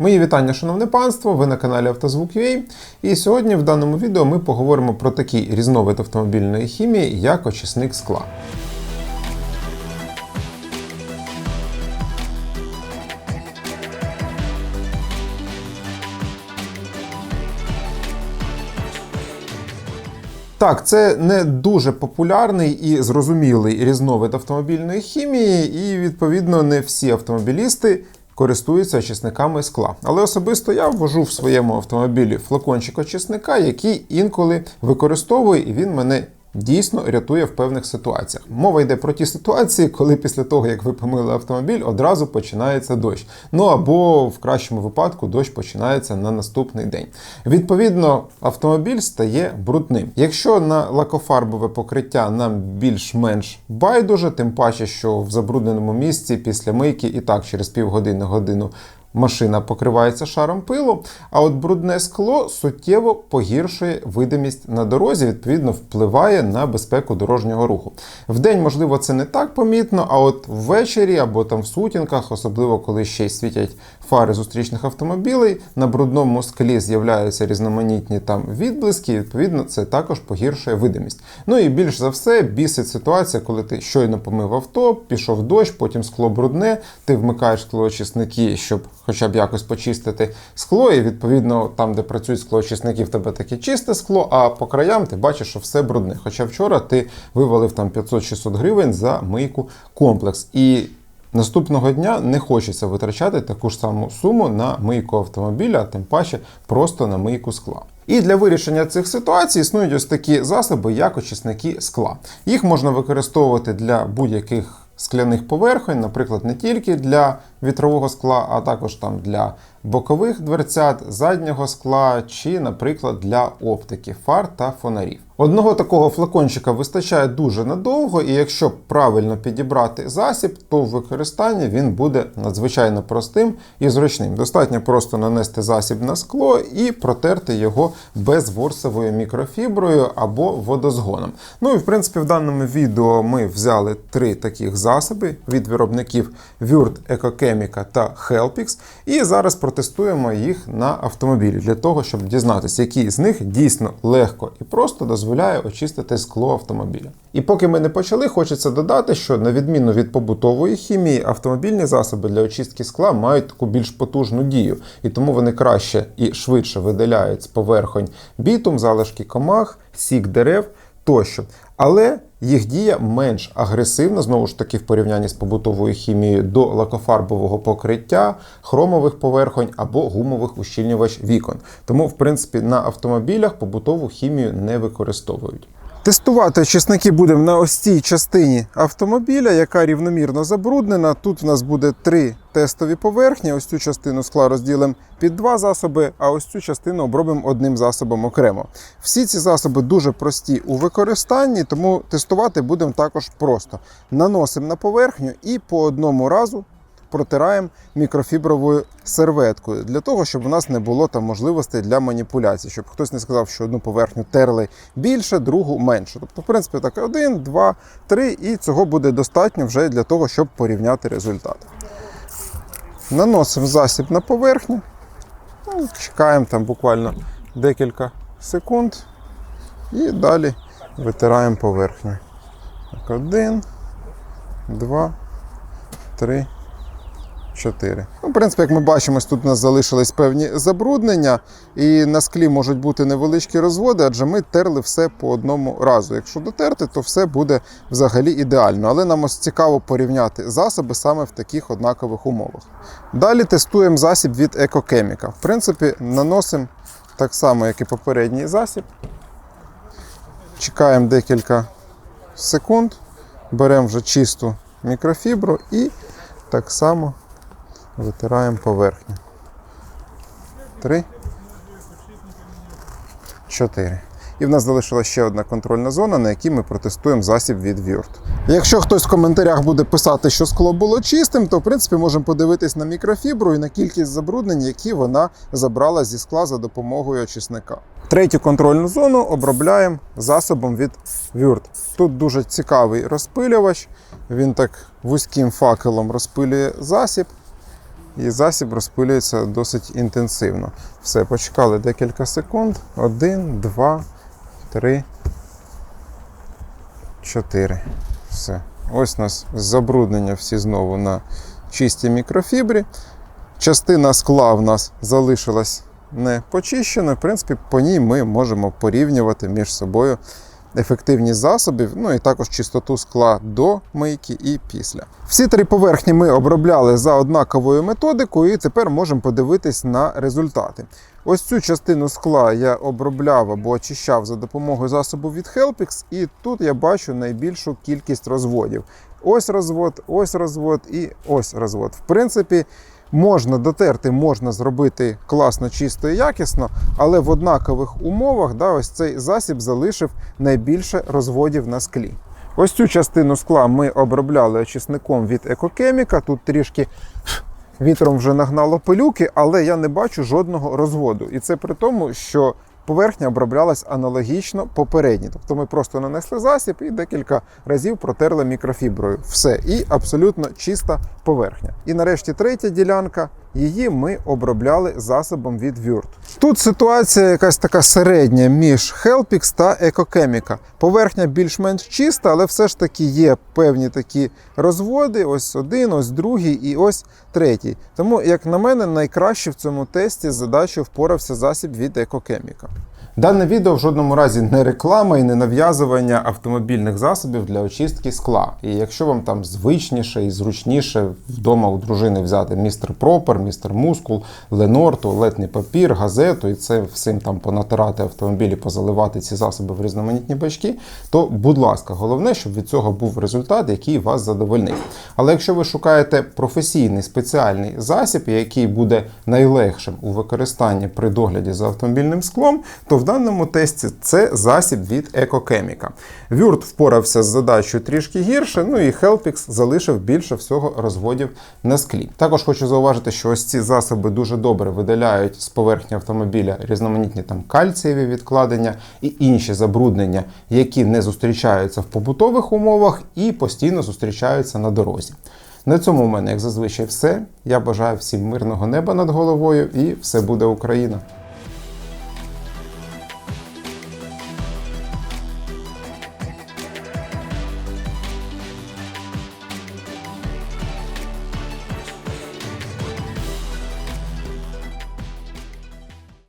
Мої вітання, шановне панство! Ви на каналі Автозвук.ua І сьогодні в даному відео ми поговоримо про такий різновид автомобільної хімії, як очисник скла. Так, це не дуже популярний і зрозумілий різновид автомобільної хімії, і відповідно не всі автомобілісти користуються очисниками скла. Але особисто я ввожу в своєму автомобілі флакончик очисника, який інколи використовую, і він мене дійсно рятує в певних ситуаціях. Мова йде про ті ситуації, коли після того, як ви помили автомобіль, одразу починається дощ. Ну або в кращому випадку дощ починається на наступний день. Відповідно, автомобіль стає брудним. Якщо на лакофарбове покриття нам більш-менш байдуже, тим паче, що в забрудненому місці після мийки і так через півгодини годину машина покривається шаром пилу, а от брудне скло суттєво погіршує видимість на дорозі, відповідно, впливає на безпеку дорожнього руху. Вдень, можливо, це не так помітно, а от ввечері або там в сутінках, особливо коли ще й світять фари зустрічних автомобілей, на брудному склі з'являються різноманітні там відблиски, і, відповідно, це також погіршує видимість. Ну і більш за все бісить ситуація, коли ти щойно помив авто, пішов дощ, потім скло брудне, ти вмикаєш склоочисники, щоб хоча б якось почистити скло, і відповідно там, де працюють склоочисники, в тебе таке чисте скло, а по краям ти бачиш, що все брудне. Хоча вчора ти вивалив там 500-600 гривень за мийку комплекс. І Наступного дня не хочеться витрачати таку ж саму суму на мийку автомобіля, а тим паче просто на мийку скла. І для вирішення цих ситуацій існують ось такі засоби, як очисники скла. Їх можна використовувати для будь-яких скляних поверхонь, наприклад, не тільки для вітрового скла, а також там для бокових дверцят, заднього скла чи, наприклад, для оптики, фар та фонарів. Одного такого флакончика вистачає дуже надовго, і якщо правильно підібрати засіб, то в використанні він буде надзвичайно простим і зручним. Достатньо просто нанести засіб на скло і протерти його безворсовою мікрофіброю або водозгоном. Ну і в принципі в даному відео ми взяли три таких засоби від виробників Word, Ecochemica та Helpix, і зараз протестуємо їх на автомобілі для того, щоб дізнатися, який з них дійсно легко і просто дозволяє очистити скло автомобіля. І поки ми не почали, хочеться додати, що на відміну від побутової хімії, автомобільні засоби для очистки скла мають таку більш потужну дію, і тому вони краще і швидше видаляють з поверхонь бітум, залишки комах, сік дерев тощо. Але їх дія менш агресивна, знову ж таки, в порівнянні з побутовою хімією до лакофарбового покриття, хромових поверхонь або гумових ущільнювач вікон. Тому, в принципі, на автомобілях побутову хімію не використовують. Тестувати очисники будемо на ось цій частині автомобіля, яка рівномірно забруднена. Тут в нас буде три тестові поверхні. Ось цю частину скла розділимо під два засоби, а ось цю частину обробимо одним засобом окремо. Всі ці засоби дуже прості у використанні, тому тестувати будемо також просто. Наносимо на поверхню і по одному разу протираємо мікрофібровою серветкою для того, щоб у нас не було там можливостей для маніпуляцій, щоб хтось не сказав, що одну поверхню терли більше, другу менше. Тобто, в принципі, так один, два, три, і цього буде достатньо вже для того, щоб порівняти результат. Наносимо засіб на поверхню, ну, чекаємо там буквально декілька секунд і далі витираємо поверхню. Так, один, два, три. 4. Ну, в принципі, як ми бачимо, тут у нас залишились певні забруднення, і на склі можуть бути невеличкі розводи, адже ми терли все по одному разу. Якщо дотерти, то все буде взагалі ідеально. Але нам ось цікаво порівняти засоби саме в таких однакових умовах. Далі тестуємо засіб від Екокеміка. В принципі, наносимо так само, як і попередній засіб. Чекаємо декілька секунд, беремо вже чисту мікрофібру і так само витираємо поверхню. Три. Чотири. І в нас залишилася ще одна контрольна зона, на якій ми протестуємо засіб від Word. Якщо хтось в коментарях буде писати, що скло було чистим, то в принципі можемо подивитись на мікрофібру і на кількість забруднень, які вона забрала зі скла за допомогою очисника. Третю контрольну зону обробляємо засобом від Word. Тут дуже цікавий розпилювач. Він так вузьким факелом розпилює засіб. І засіб розпилюється досить інтенсивно. Все, почекали декілька секунд. Один, два, три, чотири. Все. Ось у нас забруднення всі знову на чистій мікрофібрі. Частина скла в нас залишилась не почищеною. В принципі, по ній ми можемо порівнювати між собою ефективність засобів, ну і також чистоту скла до мийки і після. Всі три поверхні ми обробляли за однаковою методикою, і тепер можемо подивитись на результати. Ось цю частину скла я обробляв або очищав за допомогою засобу від Helpix, і тут я бачу найбільшу кількість розводів. Ось розвод, ось розвод і ось розвод. В принципі, можна дотерти, можна зробити класно, чисто і якісно, але в однакових умовах да, ось цей засіб залишив найбільше розводів на склі. Ось цю частину скла ми обробляли очисником від екокеміка. Тут трішки вітром вже нагнало пилюки, але я не бачу жодного розводу. І це при тому, що поверхня оброблялась аналогічно попередній. Тобто ми просто нанесли засіб і декілька разів протерли мікрофіброю. Все, і абсолютно чиста поверхня. І нарешті третя ділянка. Її ми обробляли засобом від вюрт. Тут ситуація якась така середня між Helpix та Екокеміка. Поверхня більш-менш чиста, але все ж таки є певні такі розводи. Ось один, ось другий і ось третій. Тому, як на мене, найкраще в цьому тесті задачу впорався засіб від Екокеміка. Дане відео в жодному разі не реклама і не нав'язування автомобільних засобів для очистки скла. І якщо вам там звичніше і зручніше вдома у дружини взяти містер Пропер, містер Мускул, Ленор, туалетний папір, газету і це всім там понатирати автомобілі, позаливати ці засоби в різноманітні бачки, то будь ласка, головне, щоб від цього був результат, який вас задовольнив. Але якщо ви шукаєте професійний спеціальний засіб, який буде найлегшим у використанні при догляді за автомобільним склом, то в даному тесті це засіб від Екокеміка. Вюрт впорався з задачею трішки гірше, ну і Helpix залишив більше всього розводів на склі. Також хочу зауважити, що ось ці засоби дуже добре видаляють з поверхні автомобіля різноманітні там кальцієві відкладення і інші забруднення, які не зустрічаються в побутових умовах і постійно зустрічаються на дорозі. На цьому у мене, як зазвичай, все. Я бажаю всім мирного неба над головою і все буде Україна!